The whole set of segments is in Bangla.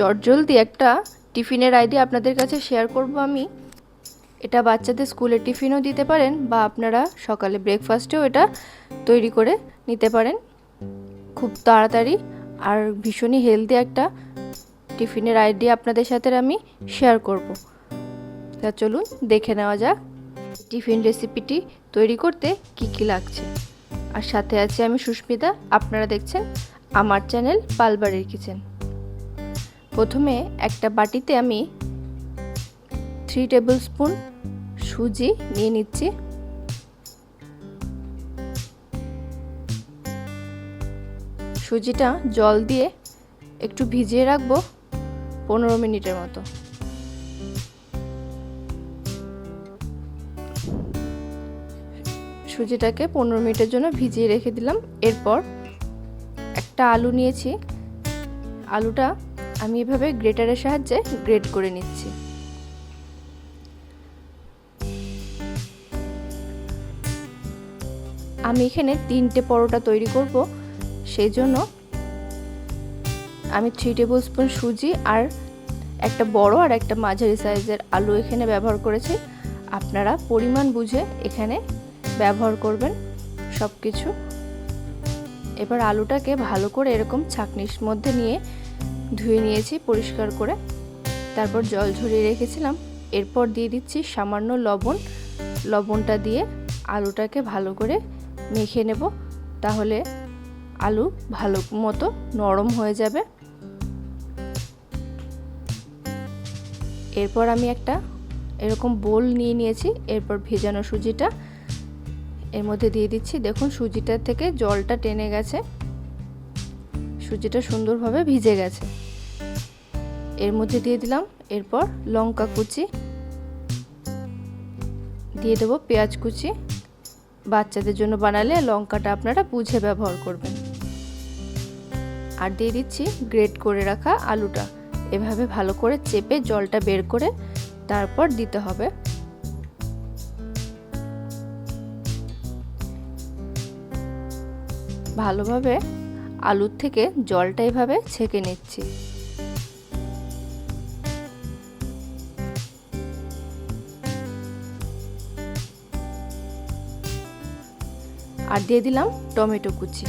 চটজলদি একটা টিফিনের আইডিয়া আপনাদের কাছে শেয়ার করব আমি। এটা বাচ্চাদের স্কুলের টিফিনও দিতে পারেন বা আপনারা সকালে ব্রেকফাস্টেও এটা তৈরি করে নিতে পারেন। খুব তাড়াতাড়ি আর ভীষণই হেলদি একটা টিফিনের আইডিয়া আপনাদের সাথে আমি শেয়ার করব। তা চলুন দেখে নেওয়া যাক টিফিন রেসিপিটি তৈরি করতে কি কি লাগছে। আর সাথে আছে আমি সুস্মিতা, আপনারা দেখছেন আমার চ্যানেল পালবাড়ির কিচেন। প্রথমে একটা বাটিতে আমি থ্রি টেবিল স্পুন সুজি নিয়ে নিচ্ছি। সুজিটা জল দিয়ে একটু ভিজিয়ে রাখব পনেরো মিনিটের মতো। সুজিটাকে পনেরো মিনিটের জন্য ভিজিয়ে রেখে দিলাম। এরপর একটা আলু নিয়েছি। আলুটা আমি এভাবে গ্রেটারের সাহায্যে গ্রেট করে নিচ্ছি। আমি এখানে তিনটে পরোটা তৈরি করব, সেই জন্য আমি থ্রি টেবিল স্পুন সুজি আর একটা বড় আর একটা মাঝারি সাইজের আলু এখানে ব্যবহার করেছি। আপনারা পরিমাণ বুঝে এখানে ব্যবহার করবেন সব কিছু এবার আলুটাকে ভালো করে এরকম ছাকনির মধ্যে নিয়ে ধুয়ে নিয়েছি পরিষ্কার করে। তারপর জল ঝরিয়ে রেখেছিলাম। এরপর দিয়ে দিচ্ছি সামান্য লবণ। লবণটা দিয়ে আলুটাকে ভালো করে মেখে নেব। তাহলে আলু ভালো মতো নরম হয়ে যাবে। এরপর আমি একটা এরকম বোল নিয়ে নিয়েছি। এরপর ভেজানো সুজিটা। এর মধ্যে দিয়ে দিচ্ছি। দেখুন, সুজিটা থেকে জলটা টেনে গেছে। সুজিটা সুন্দরভাবে ভিজে গেছে। এর মধ্যে দিয়ে দিলাম, এরপর লঙ্কা কুচি। দিয়ে দেবো পেঁয়াজ কুচি। বাচ্চাদের জন্য বানালে লঙ্কাটা আপনারা বুঝে ব্যবহার করবেন। আর দিয়ে দিচ্ছি গ্রেট করে রাখা আলুটা। এভাবে ভালো করে চেপে জলটা বের করে তারপর দিতে হবে। ভালোভাবে আলুর থেকে জলটা এভাবে ছেঁকে নিচ্ছি। আর দিয়ে দিলাম টমেটো কুচি।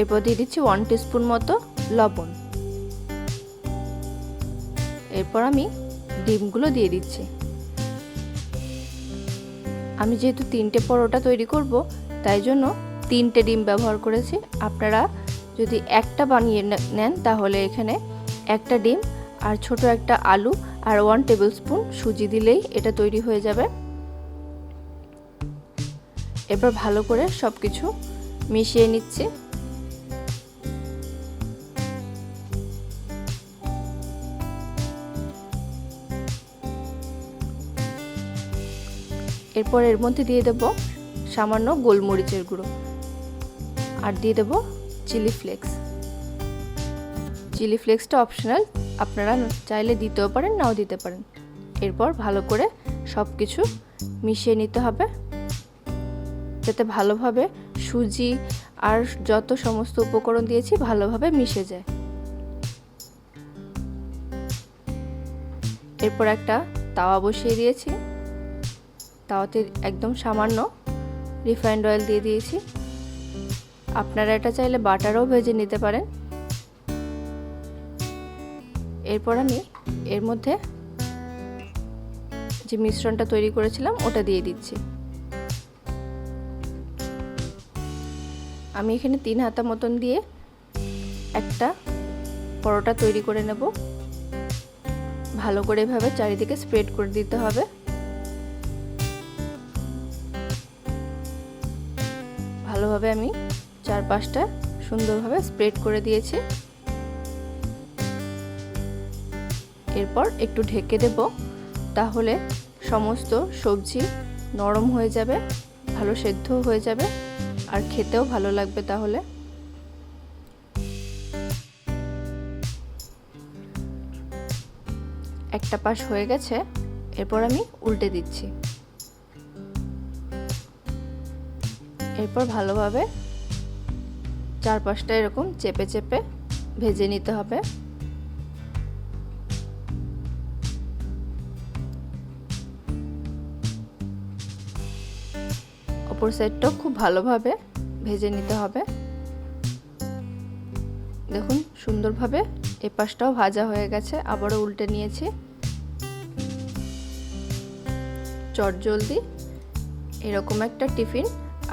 এরপর দিয়ে দিচ্ছি ওয়ান টিস্পুন মতো লবণ। এরপর আমি ডিমগুলো দিয়ে দিচ্ছি। আমি যেহেতু তিনটে পরোটা তৈরি করব তাই জন্য তিনটে ডিম ব্যবহার করেছি। আপনারা যদি একটা বানিয়ে নেন তাহলে এখানে একটা ডিম আর ছোট একটা আলু আর ওয়ান টেবিল স্পুন সুজি দিলেই এটা তৈরি হয়ে যাবে। এবার ভালো করে সব কিছু মিশিয়ে নিচ্ছি। এরপর এর মধ্যে দিয়ে দেব সামান্য গোলমরিচের গুঁড়ো। আর দিয়ে দেব চিলি ফ্লেক্স। চিলি ফ্লেক্সটা অপশনাল, আপনারা চাইলে দিতেও পারেন, নাও দিতে পারেন। এরপর ভালো করে সব কিছু মিশিয়ে নিতে হবে। যাতে ভালোভাবে সুজি আর যত সমস্ত উপকরণ দিয়েছি ভালোভাবে মিশে যায়। এরপর একটা তাওয়া বসিয়ে দিয়েছি। তাওয়াতে একদম সামান্য রিফাইন্ড অয়েল দিয়ে দিয়েছি। আপনারা এটা চাইলে বাটারও ভেজে নিতে পারেন। এরপর আমি এর মধ্যে যে মিশ্রণটা তৈরি করেছিলাম, ওটা দিয়ে দিচ্ছি। আমি এখানে তিন হাতা মতন দিয়ে একটা পরোটা তৈরি করে নেব। ভালো করে এভাবে চারিদিকে স্প্রেড করে দিতে হবে। ভালোভাবে আমি চার পাঁচটা সুন্দরভাবে স্প্রেড করে দিয়েছি। এরপর একটু ঢেকে দেব, তাহলে সমস্ত সবজি নরম হয়ে যাবে, ভালো সেদ্ধ হয়ে যাবে, আর খেতেও ভালো লাগবে তাহলে। একটা পাশ হয়ে গেছে, এরপর আমি উল্টে দিচ্ছি। এরপর ভালোভাবে চার পাঁচটা এরকম চেপে চেপে ভেজে নিতে হবে। অপর সাইডটাও খুব ভালোভাবে ভেজে নিতে হবে। দেখুন, সুন্দরভাবে এ পাশটাও ভাজা হয়ে গেছে, আবারও উল্টে নিয়েছি। চট জলদি এরকম একটা টিফিন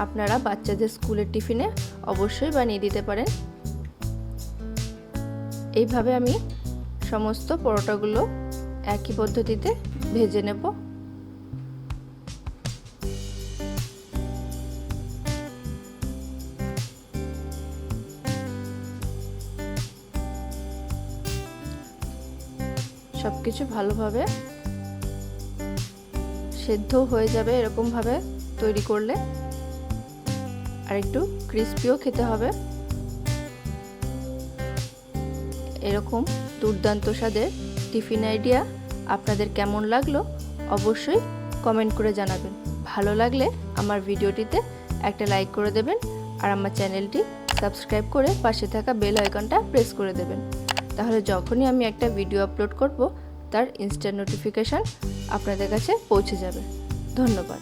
আপনারা বাচ্চাদের স্কুলের টিফিনে অবশ্যই বানিয়ে দিতে পারেন। এইভাবে আমি সমস্ত পরোটাগুলো একই পদ্ধতিতে ভেজে নেব। সব কিছু ভালোভাবে সেদ্ধ হয়ে যাবে এরকমভাবে তৈরি করলে। আর একটু ক্রিস্পিও খেতে হবে। এরকম দুর্দান্ত স্বাদের টিফিন আইডিয়া আপনাদের কেমন লাগল অবশ্যই কমেন্ট করে জানাবেন। ভালো লাগলে আমার ভিডিওটিতে একটা লাইক করে দেবেন আর আমার চ্যানেলটি সাবস্ক্রাইব করে পাশে থাকা বেল আইকনটা প্রেস করে দেবেন। তাহলে যখনই আমি একটা ভিডিও আপলোড করব, তার ইনস্ট্যান্ট নোটিফিকেশান আপনাদের কাছে পৌঁছে যাবে। ধন্যবাদ।